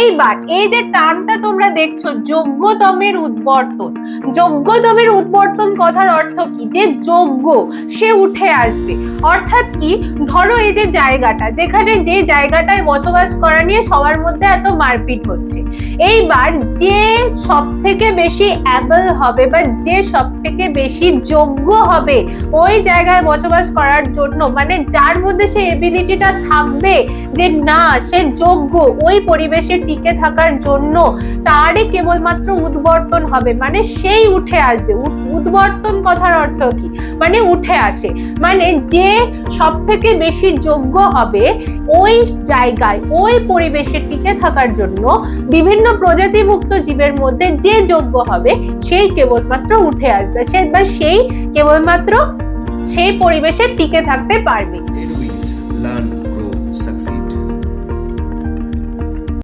এইবার এই যে টানটা তোমরা দেখছ, যোগ্যতমের উদ্বর্তন। যোগ্যতমের উদ্বর্তন কথার অর্থ কি? যে যোগ্য, সে উঠে আসবে। অর্থাৎ কি? ধরো এই যে জায়গাটা, যেখানে যে জায়গাটায় বসবাস করা নিয়ে সবার মধ্যে এত মারপিট হচ্ছে। এইবার যে সব থেকে বেশি অ্যাবল হবে বা যে সব থেকে বেশি যোগ্য হবে, ওই জায়গায় বসবাস করার জন্য মানে যার মধ্যে সে এবিলিটিটা থাকবে যে না, সে যোগ্য, ওই পরিবেশে টিকে থাকার জন্য তারই কেবলমাত্র উদ্বর্তন হবে। মানে সেই উঠে আসবে। উদ্বর্তন কথার অর্থ কি? মানে উঠে আসে। মানে যে সব থেকে বেশি যোগ্য হবে ওই জায়গায়, ওই পরিবেশে টিকে থাকার জন্য বিভিন্ন প্রজাতিভুক্ত জীবের মধ্যে যে যোগ্য হবে, সেই কেবলমাত্র উঠে আসবে। সে সেই কেবলমাত্র সেই পরিবেশে টিকে থাকতে পারবে।